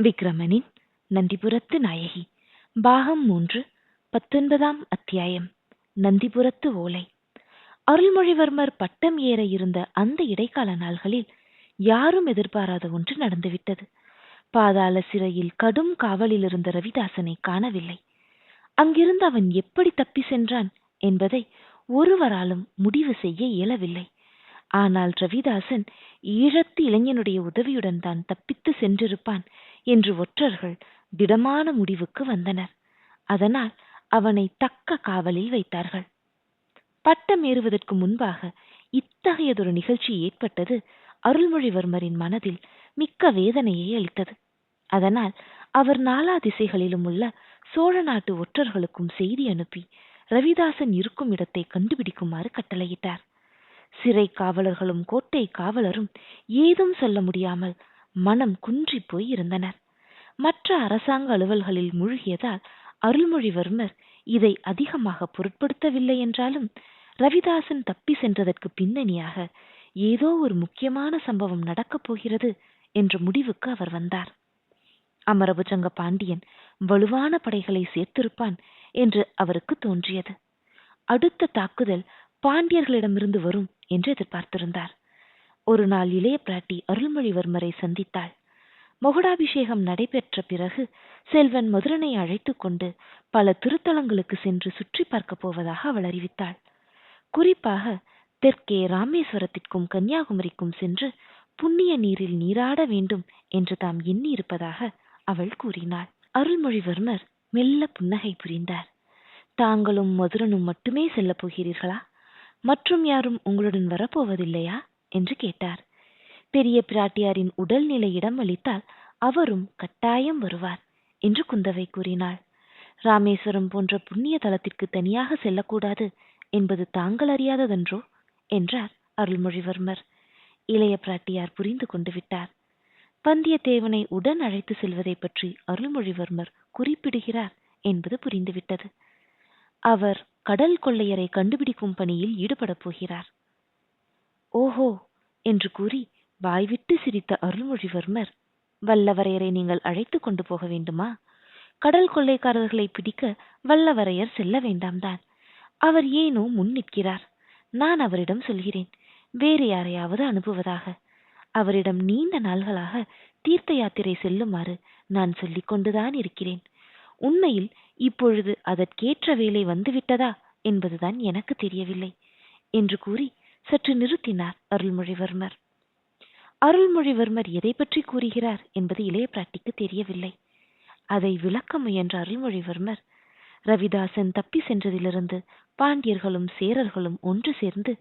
விக்ரமனின் நந்திபுரத்து நாயகி. பாகம் மூன்று பத்தொன்பதாம் அத்தியாயம். நந்திபுரத்து ஓலை. அருள்மொழிவர்மர் பட்டம் ஏற இருந்த அந்த இடைக்கால நாள்களில் யாரும் எதிர்பாராத ஒன்று நடந்துவிட்டது. பாதாள சிறையில் கடும் காவலில் இருந்த ரவிதாசனை காணவில்லை. அங்கிருந்து அவன் எப்படி தப்பி சென்றான் என்பதை ஒருவராலும் முடிவு செய்ய இயலவில்லை. ஆனால் ரவிதாசன் ஈழத்து இளைஞனுடைய உதவியுடன் தான் தப்பித்து சென்றிருப்பான் என்று ஒற்றர்கள் திடமான முடிவுக்கு வந்தனர். அதனால் அவனை தக்க காவலில் வைத்தார்கள். பட்டம் ஏறுவதற்கு முன்பாக இத்தகையதொரு நிகழ்ச்சி ஏற்பட்டது அருள்மொழிவர்மரின் மனதில் மிக்க வேதனையை அளித்தது. அதனால் அவர் நாலா திசைகளிலும் உள்ள சோழ நாட்டு ஒற்றர்களுக்கும் செய்தி அனுப்பி ரவிதாசன் இருக்கும் இடத்தை கண்டுபிடிக்குமாறு கட்டளையிட்டார். சிறை காவலர்களும் கோட்டை காவலரும் ஏதும் சொல்ல முடியாமல் மனம் குன்றி போய் இருந்தனர். மற்ற அரசாங்க அலுவல்களில் மூழ்கியதால் அருள்மொழிவர்மர் இதை அதிகமாக பொருட்படுத்தவில்லை என்றாலும் ரவிதாசன் தப்பி சென்றதற்கு பின்னணியாக ஏதோ ஒரு முக்கியமான சம்பவம் நடக்கப் போகிறது என்ற முடிவுக்கு அவர் வந்தார். அமரபுஜங்க பாண்டியன் வலுவான படைகளை சேர்த்திருப்பான் என்று அவருக்கு தோன்றியது. அடுத்த தாக்குதல் பாண்டியர்களிடமிருந்து வரும் என்று எதிர்பார்த்திருந்தார். ஒரு நாள் இளைய பிராட்டி அருள்மொழிவர்மரை சந்தித்தாள். மகுடாபிஷேகம் நடைபெற்ற பிறகு செல்வன் மதுரனை அழைத்து கொண்டு பல திருத்தலங்களுக்கு சென்று சுற்றி பார்க்கப் போவதாக அவள் அறிவித்தாள். குறிப்பாக தெற்கே ராமேஸ்வரத்திற்கும் கன்னியாகுமரிக்கும் சென்று புண்ணிய நீரில் நீராட வேண்டும் என்று தாம் எண்ணி இருப்பதாக அவள் கூறினாள். அருள்மொழிவர்மர் மெல்ல புன்னகை புரிந்தார். தாங்களும் மதுரனும் மட்டுமே செல்லப் போகிறீர்களா? மற்றும் யாரும் உங்களுடன் வரப்போவதில்லையா என்று கேட்டார். பெரிய பிராட்டியாரின் உடல்நிலையிடம் அளித்தால் அவரும் கட்டாயம் வருவார் என்று குந்தவை கூறினாள். ராமேஸ்வரம் போன்ற புண்ணிய தலத்திற்கு தனியாக செல்லக்கூடாது என்பது தாங்கள் அறியாததன்றோ? என்றார் அருள்மொழிவர்மர். இளைய பிராட்டியார் புரிந்து கொண்டு விட்டார். வந்தியத்தேவனை உடன் அழைத்து செல்வதை பற்றி அருள்மொழிவர்மர் குறிப்பிடுகிறார் என்பது புரிந்துவிட்டது. அவர் கடல் கொள்ளையரை கண்டுபிடிக்கும் பணியில் ஈடுபடப் போகிறார். ஓஹோ! என்று கூறி வாய்விட்டு சிரித்த அருள்மொழிவர்மர் வல்லவரையரை நீங்கள் அழைத்து கொண்டு போக வேண்டுமா? கடல் கொள்ளைக்காரர்களை பிடிக்க வல்லவரையர் செல்ல வேண்டாம்தான் அவர் ஏனோ முன் நிற்கிறார். நான் அவரிடம் சொல்கிறேன் வேறு யாரையாவது அனுப்புவதாக. அவரிடம் நீண்ட நாள்களாக தீர்த்த யாத்திரை செல்லுமாறு நான் சொல்லிக் கொண்டுதான் இருக்கிறேன். உண்மையில் இப்பொழுது அதற்கேற்ற வேலை வந்துவிட்டதா என்பதுதான் எனக்கு தெரியவில்லை என்று கூறி சற்று நிறுத்தினார் அருள்மொழிவர்மர். அருள்மொழிவர்மர் எதை பற்றி கூறுகிறார் என்பது இளைய பிராட்டிக்கு தெரியவில்லை. அதை விளக்க முயன்ற அருள்மொழிவர்மர் ரவிதாசன் தப்பி சென்றதிலிருந்து பாண்டியர்களும் சேரர்களும் ஒன்று சேர்ந்து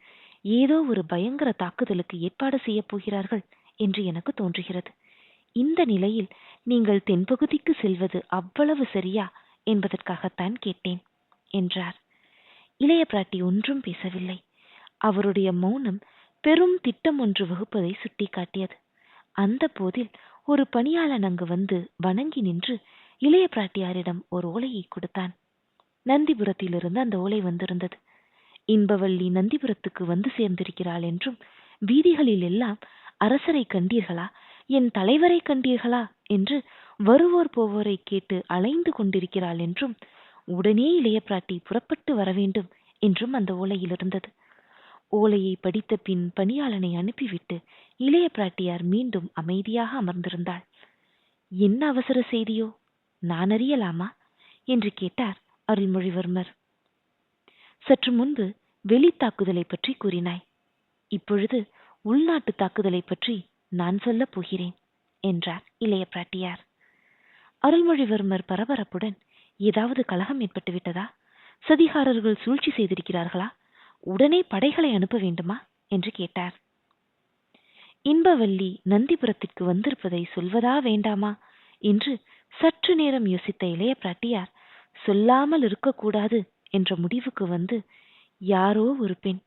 ஏதோ ஒரு பயங்கர தாக்குதலுக்கு ஏற்பாடு செய்யப் போகிறார்கள் என்று எனக்கு தோன்றுகிறது. இந்த நிலையில் நீங்கள் தென்பகுதிக்கு செல்வது அவ்வளவு சரியா என்பதற்காகத்தான் கேட்டேன் என்றார். இளைய பிராட்டி ஒன்றும் பேசவில்லை. அவருடைய மௌனம் பெரும் திட்டம் ஒன்று வகுப்பதை சுட்டிக்காட்டியது. அந்த போதில் ஒரு பணியாளன் அங்கு வந்து வணங்கி நின்று இளைய பிராட்டியாரிடம் ஒரு ஓலையை கொடுத்தான். நந்திபுரத்திலிருந்து அந்த ஓலை வந்திருந்தது. இன்பவள்ளி நந்திபுரத்துக்கு வந்து சேர்ந்திருக்கிறாள் என்றும் வீதிகளில் எல்லாம் அரசரை கண்டீர்களா? என் தலைவரை கண்டீர்களா? என்று வருவோர் போவோரை கேட்டு அலைந்து கொண்டிருக்கிறாள் என்றும் உடனே இளைய பிராட்டி புறப்பட்டு வர வேண்டும் என்றும் அந்த ஓலையில் இருந்தது. ஓலையை படித்த பின் பணியாளனை அனுப்பிவிட்டு இளைய பிராட்டியார் மீண்டும் அமைதியாக அமர்ந்திருந்தாள். என்ன அவசர செய்தியோ? நான் அறியலாமா? என்று கேட்டார் அருள்மொழிவர்மர். சற்று முன்பு வெளி தாக்குதலை பற்றி கூறினாய். இப்பொழுது உள்நாட்டு தாக்குதலை பற்றி நான் சொல்லப் போகிறேன் என்றார் இளைய பிராட்டியார். அருள்மொழிவர்மர் பரபரப்புடன் ஏதாவது கலகம் ஏற்பட்டு விட்டதா சதிகாரர்கள் சூழ்ச்சி செய்திருக்கிறார்களா? உடனே படைகளை அனுப்ப வேண்டுமா? என்று கேட்டார். இன்பவல்லி நந்திபுரத்திற்கு வந்திருப்பதை சொல்வதா வேண்டாமா? என்று சற்று நேரம் யோசித்த இளைய பிராட்டியார் சொல்லாமல் இருக்கக்கூடாது என்ற முடிவுக்கு வந்து யாரோ ஒரு பெண்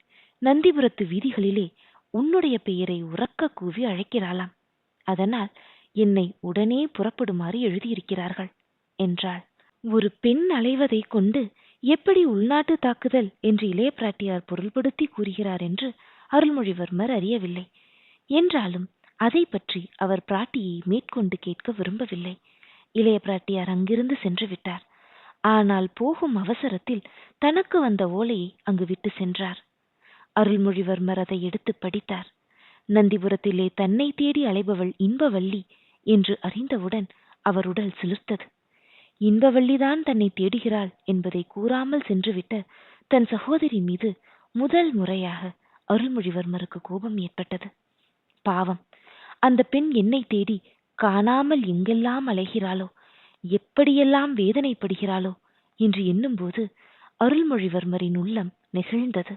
நந்திபுரத்து வீதிகளிலே உன்னுடைய பெயரை உறக்க கூவி அழைக்கிறாளாம். அதனால் என்னை உடனே புறப்படுமாறு எழுதியிருக்கிறார்கள் என்றாள். ஒரு பெண் அலைவதைக் கொண்டு எப்படி உள்நாட்டு தாக்குதல் என்று இளைய பிராட்டியார் பொருள்படுத்தி கூறுகிறார் என்று அருள்மொழிவர்மர் அறியவில்லை. என்றாலும் அதை பற்றி அவர் பிராட்டியை மேற்கொண்டு கேட்க விரும்பவில்லை. இளைய பிராட்டியார் அங்கிருந்து சென்று விட்டார். ஆனால் போகும் அவசரத்தில் தனக்கு வந்த ஓலையை அங்கு விட்டு சென்றார். அருள்மொழிவர்மர் அதை எடுத்து படித்தார். நந்திபுரத்திலே தன்னை தேடி அலைபவள் இன்பவல்லி என்று அறிந்தவுடன் அவர் உடல் சிலிர்த்தது. இன்பவள்ளிதான் தன்னை தேடுகிறாள் என்பதை கூறாமல் சென்றுவிட்ட தன் சகோதரி மீது முதல் முறையாக அருள்மொழிவர்மருக்கு கோபம் ஏற்பட்டது. பாவம். அந்த பெண் என்னை தேடி காணாமல் எங்கெல்லாம் அலைகிறாளோ எப்படியெல்லாம் வேதனைப்படுகிறாளோ என்று எண்ணும்போது அருள்மொழிவர்மரின் உள்ளம் நெகிழ்ந்தது.